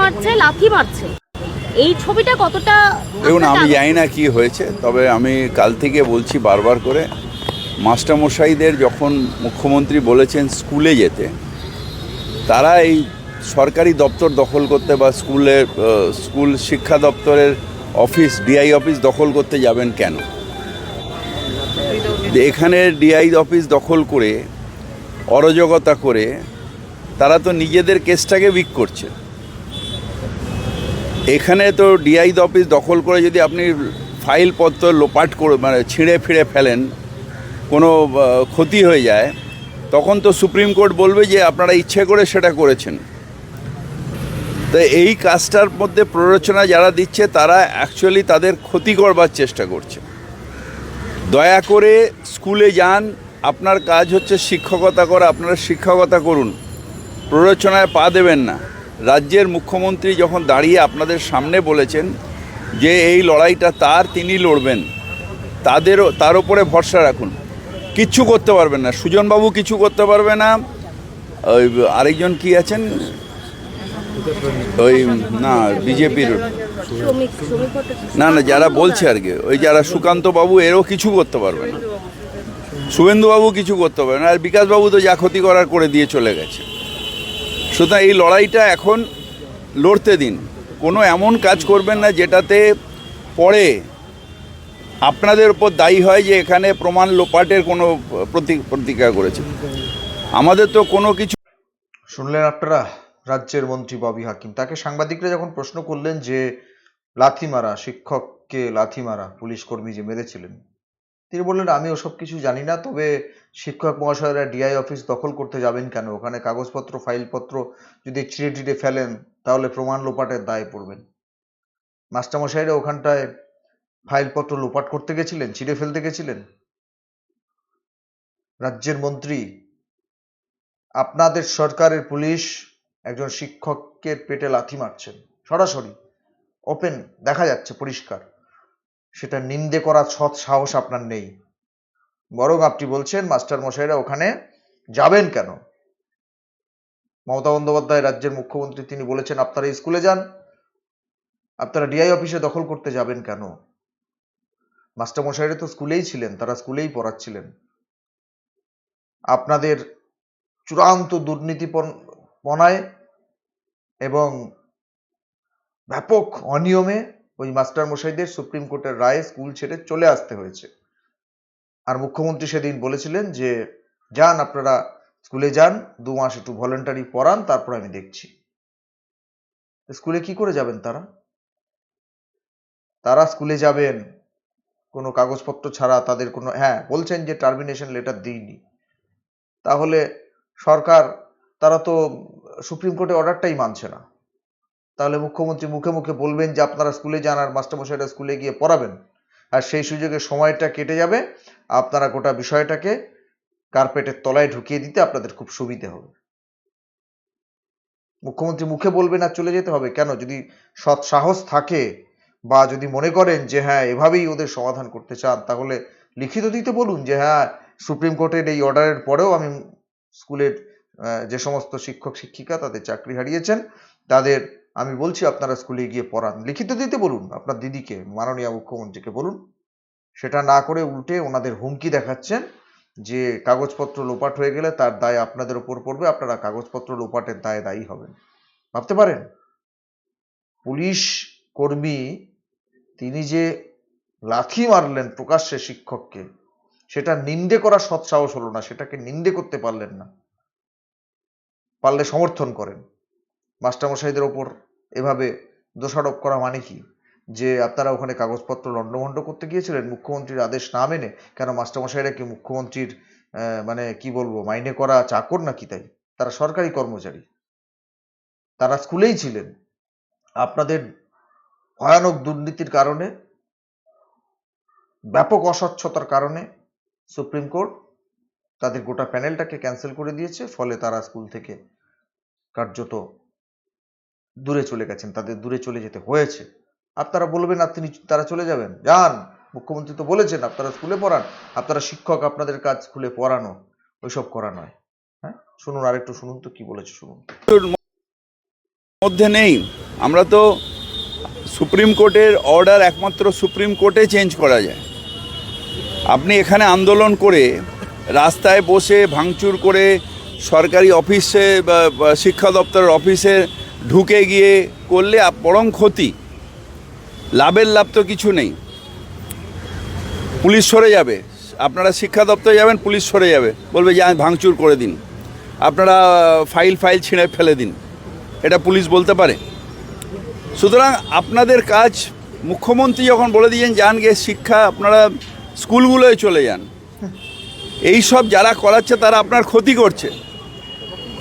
মারছে লাথি মারছে। এই ছবিটা কতটা দেখুন আমি জানি না কি হয়েছে তবে আমি কাল থেকে বলছি বারবার করে মাস্টারমশাইদের যখন মুখ্যমন্ত্রী বলেছেন স্কুলে যেতে তারা এই সরকারি দপ্তর দখল করতে বা স্কুলের স্কুল শিক্ষা দপ্তরের অফিস ডিআই অফিস দখল করতে যাবেন কেন? এখানে ডিআই অফিস দখল করে অরাজকতা করে তারা তো নিজেদের কেসটাকে উইক করছে। এখানে তো ডিআই অফিস দখল করে যদি আপনি ফাইলপত্র লোপাট করে মানে ছিঁড়ে ফিড়ে ফেলেন, কোনো ক্ষতি হয়ে যায়, তখন তো সুপ্রিম কোর্ট বলবে যে আপনারা ইচ্ছে করে সেটা করেছেন। তো এই কাজটার মধ্যে প্ররোচনা যারা দিচ্ছে, তারা অ্যাকচুয়ালি তাদের ক্ষতি করবার চেষ্টা করছে। দয়া করে স্কুলে যান, আপনার কাজ হচ্ছে শিক্ষকতা করা, আপনারা শিক্ষকতা করুন। প্ররোচনায় পা দেবেন না। রাজ্যের মুখ্যমন্ত্রী যখন দাঁড়িয়ে আপনাদের সামনে বলেছেন যে এই লড়াইটা তার, তিনি লড়বেন তাদেরও তার উপরে ভরসা রাখুন। কিচ্ছু করতে পারবেন না। সুজনবাবু কিছু করতে পারবে না। ওই আরেকজন কি আছেন? ওই, না, বিজেপির। না না, যারা বলছে আর কি, ওই যারা সুকান্ত বাবু এরও কিছু করতে পারবে না। শুভেন্দুবাবু কিছু করতে পারবে না। আর বিকাশবাবু তো যা ক্ষতি করার করে দিয়ে চলে গেছে। সুতরাং এই লড়াইটা এখন লড়তে দিন। কোনো এমন কাজ করবেন না যেটাতে পরে আপনাদের উপর দায়ী হয় যে এখানে প্রমাণ লোপাটের কোনো প্রতি, প্রতিক্রিয়া করেছে। আমাদের তো কোনো কিছু শুনলেন আপনারা রাজ্যের মন্ত্রী ববি হাকিম। তাকে সাংবাদিকরা যখন প্রশ্ন করলেন যে লাথি মারা, শিক্ষককে লাথি মারা, পুলিশ কর্মী যে মেরেছিলেন তিনি বললেন, আমি ওসব কিছু জানি না, তবে শিক্ষক মহাশয়রা ডিআই অফিস দখল করতে যাবেন কেন? ওখানে কাগজপত্র, ফাইলপত্র যদি ছিঁড়ে টিড়ে ফেলেন, তাহলে প্রমাণ লোপাটের দায় পড়বেন। মাস্টারমশাইরা ওখানটায় ফাইলপত্র লোপাট করতে গেছিলেন ছিঁড়ে ফেলতে গেছিলেন? রাজ্যের মন্ত্রী, আপনাদের সরকারের পুলিশ একজন শিক্ষককে পেটে লাথি মারছেন। সরাসরি ওপেন দেখা যাচ্ছে, পরিষ্কার। সেটা নিন্দে করার সৎ সাহস আপনার নেই। বরং আপনি বলছেন, মাস্টার মশাইরা ওখানে যাবেন কেন? মমতা বন্দ্যোপাধ্যায় রাজ্যের মুখ্যমন্ত্রী, তিনি বলেছেন, আপনারা স্কুলে যান। আপনারা ডিআই অফিসে দখল করতে যাবেন কেন? মাস্টার মশাইরা তো স্কুলেই ছিলেন, তারা স্কুলেই পড়াচ্ছিলেন। আপনাদের চূড়ান্ত দুর্নীতিপনায় এবং ব্যাপক অনিয়মে ওই মাস্টার মশাইদের সুপ্রিম কোর্টের রায়ে স্কুল ছেড়ে চলে আসতে হয়েছে। আর মুখ্যমন্ত্রী সেদিন বলেছিলেন যে, যান, আপনারা স্কুলে যান, দু মাস একটু ভলেন্টারি পড়ান, তারপর আমি দেখছি। স্কুলে কি করে যাবেন তারা? তারা স্কুলে যাবেন, কোনো কাগজপত্র ছাড়া তাদের কোনো হ্যাঁ বলছেন যে টার্মিনেশন লেটার দিইনি। তাহলে সরকার, তারা তো সুপ্রিম কোর্টের অর্ডারটাই মানছে না। তাহলে মুখ্যমন্ত্রী মুখে মুখে বলবেন যে আপনারা স্কুলে যান আর মাস্টারমশাইরা স্কুলে গিয়ে পড়াবেন। আর সেই সুযোগে সময়টা কেটে যাবে। আপনারা গোটা বিষয়টাকে কার্পেটের তলায় ঢুকিয়ে দিতে আপনাদের খুব সুবিধে হবে। মুখ্যমন্ত্রী মুখে বলবেন আর চলে যেতে হবে। কেন? যদি সৎ সাহস থাকে বা যদি মনে করেন যে হ্যাঁ এভাবেই ওদের সমাধান করতে চান, তাহলে লিখিত দিতে বলুন যে হ্যাঁ সুপ্রিম কোর্টের এই অর্ডারের পরেও আমি স্কুলের যে সমস্ত শিক্ষক শিক্ষিকা তাদের চাকরি হারিয়েছেন, তাদের আমি বলছি আপনারা স্কুলে গিয়ে পড়ান। লিখিত দিতে বলুন, আপনার দিদিকে, মাননীয় মুখ্যমন্ত্রীকে বলুন। সেটা না করে উল্টে ওনাদের হুমকি দেখাচ্ছেন যে কাগজপত্র লোপাট হয়ে গেলে তার দায় আপনাদের উপর পড়বে, আপনারা কাগজপত্র লোপাটের দায়ে দায়ী হবেন। ভাবতে পারেন? পুলিশ কর্মী, তিনি যে লাথি মারলেন প্রকাশ্যে শিক্ষককে, সেটা নিন্দে করা সৎসাহস হলো না, সেটাকে নিন্দে করতে পারলেন না। পারলে সমর্থন করেন। মাস্টারমশাইদের ওপর এভাবে দোষারোপ করা মানে কি? যে আপনারা ওখানে কাগজপত্র লণ্ডভণ্ড করতে গিয়েছিলেন, মুখ্যমন্ত্রীর আদেশ না মেনে, কেন মাস্টারমশাইরা কি মুখ্যমন্ত্রীর মানে কি বলব, মাইনে করা চাকর নাকি তাই? তারা সরকারি কর্মচারী। তারা স্কুলেই ছিলেন। আপনাদের ভয়ানক দুর্নীতির কারণে, ব্যাপক অস্বচ্ছতার কারণে সুপ্রিম কোর্ট তাদের গোটা প্যানেলটাকে ক্যান্সেল করে দিয়েছে, ফলে তারা স্কুল থেকে কার্যত দূরে চলে গেছেন, তাদের দূরে চলে যেতে হয়েছে। আপনারা বলবেন তিনি তারা চলে যাবেন? যান। মুখ্যমন্ত্রী তো বলেছেন, আপনারা স্কুলে পড়ান, আপনারা শিক্ষক আপনাদের কাজ স্কুলে পড়ানো, ওইসব করা নয়। হ্যাঁ? শুনুন, আরেকটু শুনুন তো, কি বলেছে শুনুন। মধ্যে নেই। আমরা তো সুপ্রিম কোর্টের অর্ডার একমাত্র সুপ্রিম কোর্টে চেঞ্জ করা যায়। আপনি এখানে আন্দোলন করে রাস্তায় বসে ভাঙচুর করে সরকারি অফিসে শিক্ষা দপ্তরের অফিসে ঢুকে গিয়ে করলে বরং ক্ষতি। লাভের লাভ তো কিছু নেই। পুলিশ সরে যাবে। আপনারা শিক্ষা দপ্তরে যাবেন পুলিশ সরে যাবে। বলবে যে ভাঙচুর করে দিন। আপনারা ফাইল ফাইল ছিঁড়ে ফেলে দিন। এটা পুলিশ বলতে পারে। সুতরাং আপনাদের কাজ মুখ্যমন্ত্রী যখন বলে দিয়েছেন যান গিয়ে শিক্ষা আপনারা স্কুলগুলোয় চলে যান। এই সব যারা করাচ্ছে তারা আপনার ক্ষতি করছে।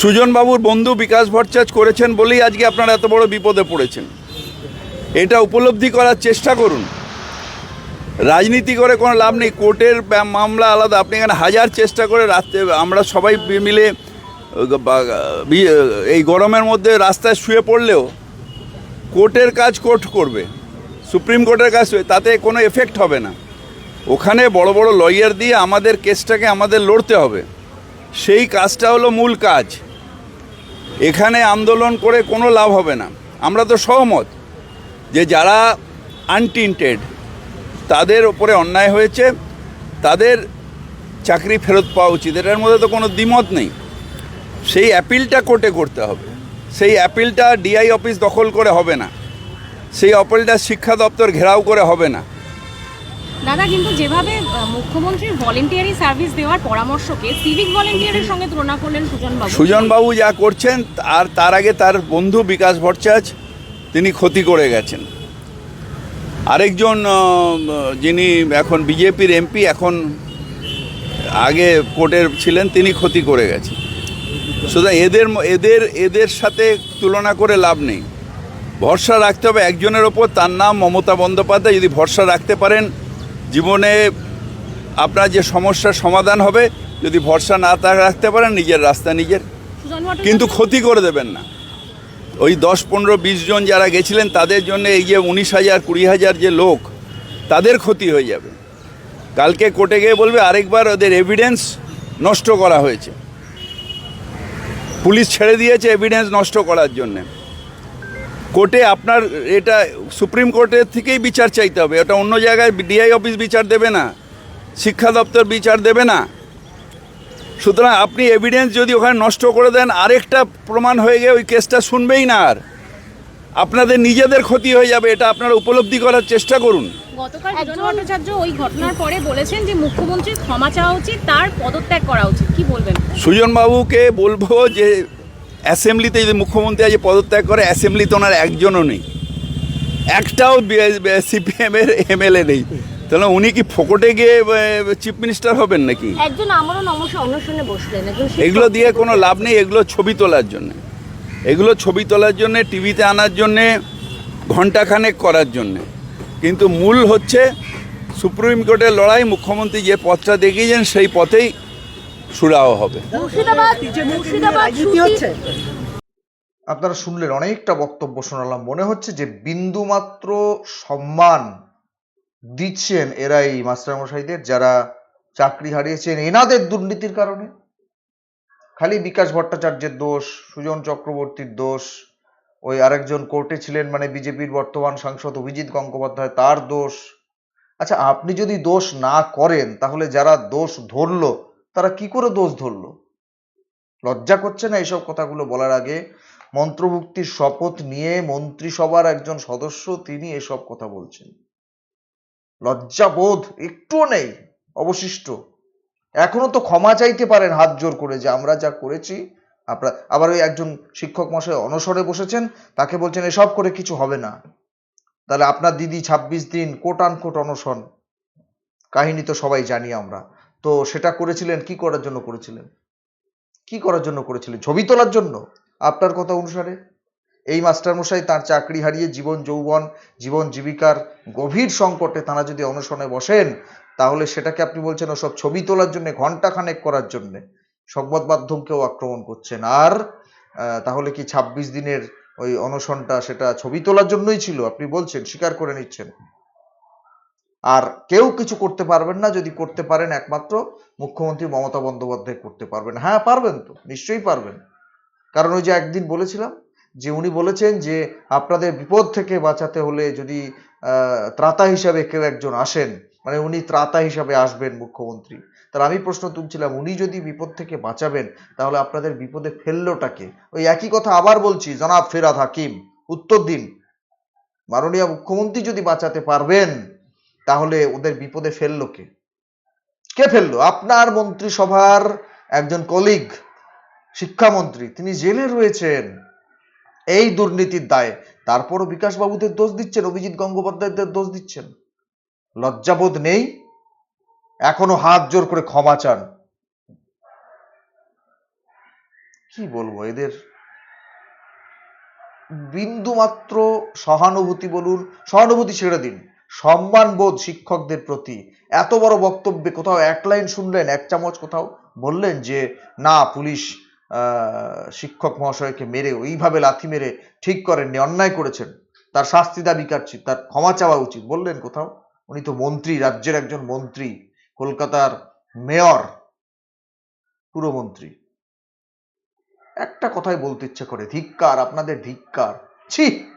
সুজনবাবুর বন্ধু বিকাশ ভট্টাচার্য করেছেন বলেই আজকে আপনারা এত বড় বিপদে পড়েছেন। এটা উপলব্ধি করার চেষ্টা করুন। রাজনীতি করে কোনো লাভ নেই, কোর্টের মামলা আলাদা। আপনি এখানে হাজার চেষ্টা করে রাত্রে আমরা সবাই মিলে এই গরমের মধ্যে রাস্তায় শুয়ে পড়লেও কোর্টের কাজ কোর্ট করবে, সুপ্রিম কোর্টের কাজ তাতে কোনো এফেক্ট হবে না। ওখানে বড় বড় লয়ার দিয়ে আমাদের কেসটাকে আমাদের লড়তে হবে। সেই কাজটা হলো মূল কাজ। এখানে আন্দোলন করে কোনো লাভ হবে না। আমরা তো সহমত যে যারা আনটিন্টেড তাদের ওপরে অন্যায় হয়েছে, তাদের চাকরি ফেরত পাওয়া উচিত। এটার মধ্যে তো কোনো দ্বিমত নেই। সেই অ্যাপিলটা কোর্টে করতে হবে। সেই অ্যাপিলটা ডিআই অফিস দখল করে হবে না। সেই অ্যাপিলটা শিক্ষা দপ্তর ঘেরাও করে হবে না। দাদা কিন্তু যেভাবে মুখ্যমন্ত্রীর ভলেন্টিয়ারি সার্ভিস দেওয়ার পরামর্শকে সিভিক ভলেন্টিয়ারের সঙ্গে তুলনা করলেন সুজনবাবু। সুজনবাবু যা করছেন আর তার আগে তার বন্ধু বিকাশ ভট্টাচার্য তিনি ক্ষতি করে গেছেন। আরেকজন যিনি এখন বিজেপির এমপি এখন আগে কোর্টের ছিলেন তিনি ক্ষতি করে গেছেন। সুতরাং এদের এদের এদের সাথে তুলনা করে লাভ নেই। ভরসা রাখতে হবে একজনের ওপর তার নাম মমতা বন্দ্যোপাধ্যায় যদি ভরসা রাখতে পারেন জীবনে আপনার যে সমস্যার সমাধান হবে যদি ভরসা না তা- রাখতে পারেন নিজের রাস্তা নিজের। কিন্তু ক্ষতি করে দেবেন না। ওই দশ পনেরো বিশ জন যারা গেছিলেন তাদের জন্য এই যে উনিশ হাজার কুড়ি হাজার যে লোক তাদের ক্ষতি হয়ে যাবে। কালকে কোর্টে গিয়ে বলবে আরেকবার ওদের এভিডেন্স নষ্ট করা হয়েছে। পুলিশ ছেড়ে দিয়েছে এভিডেন্স নষ্ট করার জন্যে। কোর্টে আপনার এটা সুপ্রিম কোর্টের থেকেই বিচার চাইতে হবে। ওটা অন্য জায়গায় ডিআই অফিস বিচার দেবে না শিক্ষা দপ্তর বিচার দেবে না। সুতরাং আপনি এভিডেন্স যদি ওখানে নষ্ট করে দেন আরেকটা প্রমাণ হয়ে গিয়ে ওই কেসটা শুনবেই না আর। আপনাদের নিজেদের ক্ষতি হয়ে যাবে এটা আপনারা উপলব্ধি করার চেষ্টা করুন। গতকাল সুজন ভট্টাচার্য ওই ঘটনার পরে বলেছেন যে মুখ্যমন্ত্রীর ক্ষমা চাওয়া উচিত তার পদত্যাগ করা উচিত। কি বলবেন? সুজনবাবুকে বলব যে অ্যাসেম্বলিতে যদি মুখ্যমন্ত্রী আজ পদত্যাগ করে অ্যাসেম্বলিতে ওনার একজনও নেই। একটাও সিপিএমের এমএলএ নেই। তাহলে উনি কি ফোকটে গিয়ে চিফ মিনিস্টার হবেন নাকি? একজন আমারও অনশনে বসলেন এগুলো দিয়ে কোনো লাভ নেই এগুলো ছবি তোলার জন্য। এগুলো ছবি তোলার জন্যে টিভিতে আনার জন্যে ঘণ্টাখানেক করার জন্যে। কিন্তু মূল হচ্ছে সুপ্রিম কোর্টের লড়াই মুখ্যমন্ত্রী যে পথটা দেখিয়েছেন সেই পথেই সুরাহ হবে। আপনারা শুনলেন অনেকটা বক্তব্য শোনালাম। মনে হচ্ছে যে বিন্দুমাত্র সম্মান দিচ্ছেন এরা এই মাস্টারমশাইদের যারা চাকরি হারিয়েছেন এনাদের দুর্নীতির কারণে। খালি বিকাশ ভট্টাচার্যের দোষ সুজন চক্রবর্তীর দোষ ওই আরেকজন কোর্টে ছিলেন মানে বিজেপির বর্তমান সাংসদ অভিজিৎ গঙ্গোপাধ্যায় তার দোষ। আচ্ছা আপনি যদি দোষ না করেন তাহলে যারা দোষ ধরলো তারা কি করে দোষ ধরলো? লজ্জা করছে না এইসব কথাগুলো বলার আগে? মন্ত্রভুক্তির শপথ নিয়ে মন্ত্রিসভার একজন সদস্য তিনি এসব কথা বলছেন। লজ্জাবোধ, একটুও নেই, অবশিষ্ট। এখনও তো ক্ষমা চাইতে পারেন হাত জোর করে যে আমরা যা করেছি, আপনার, আবার ওই একজন শিক্ষক মশাই অনসরে বসেছেন, তাকে বলছেন এসব করে কিছু হবে না। তাহলে আপনার দিদি ছাব্বিশ দিন কোট আন কোট অনশন। কাহিনী তো সবাই জানি আমরা। তো সেটা করেছিলেন, কি করার জন্য করেছিলেন? কি করার জন্য করেছিলেন? ছবি তোলার জন্য? আপনার কথা অনুসারে? এই মাস্টারমশাই তার চাকরি হারিয়ে জীবন যৌবন, জীবন জীবিকার গভীর সংকটে তারা যদি অনশনে বসেন, তাহলে সেটাকে আপনি বলছেন ওসব ছবি তোলার জন্য ঘণ্টা খানেক করার জন্য। সংবাদ মাধ্যমকেও আক্রমণ করছেন। আর তাহলে কি ছাব্বিশ দিনের ওই অনশনটা সেটা ছবি তোলার জন্যই ছিল? আপনি বলছেন, স্বীকার করে নিচ্ছেন। আর কেউ কিছু করতে পারবেন না যদি করতে পারেন একমাত্র মুখ্যমন্ত্রী মমতা বন্দ্যোপাধ্যায় করতে পারবেন। হ্যাঁ পারবেন তো, নিশ্চয়ই পারবেন। কারণ ওই যে একদিন বলেছিলাম যে উনি বলেছেন যে আপনাদের বিপদ থেকে বাঁচাতে হলে যদি ত্রাতা হিসাবে কেউ একজন আসেন মানে উনি ত্রাতা হিসাবে আসবেন মুখ্যমন্ত্রী তার আমি প্রশ্ন তুলছিলাম, উনি যদি বিপদ থেকে বাঁচাবেন, তাহলে আপনাদের বিপদে ফেললোটাকে? ওই একই কথা আবার বলছি, জনাব ফেরাদ হাকিম, উত্তর দিন। মাননীয় মুখ্যমন্ত্রী যদি বাঁচাতে পারবেন তাহলে ওদের বিপদে ফেলল কে? কে ফেলল? আপনার মন্ত্রিসভার একজন কলিগ শিক্ষামন্ত্রী, তিনি জেলে রয়েছেন এই দুর্নীতির দায়ে। তারপরও বিকাশবাবুদের দোষ দিচ্ছেন, অভিজিৎ গঙ্গোপাধ্যায়দের দোষ দিচ্ছেন। লজ্জাবোধ নেই? এখনও হাত জোর করে ক্ষমা চান। কি বলব, এদের বিন্দু মাত্র সহানুভূতি বলুন, সহানুভূতি ছেড়ে দিন। সম্মানবোধ শিক্ষকদের প্রতি। এত বড় বক্তব্যে কোথাও এক লাইন শুনলেন, এক চামচ কোথাও বললেন যে, না, পুলিশ শিক্ষক মহাশয়কে মেরে, ওইভাবে লাথি মেরে ঠিক করেননি, অন্যায় করেছেন। তার শাস্তি দাবি কাটছি তার ক্ষমা চাওয়া উচিত। বললেন কোথাও? উনি তো মন্ত্রী, রাজ্যের একজন মন্ত্রী, কলকাতার মেয়র পুরমন্ত্রী একটা কথাই বলতে ইচ্ছে করে, ধিক্কার, আপনাদের ধিক্কার। ছি!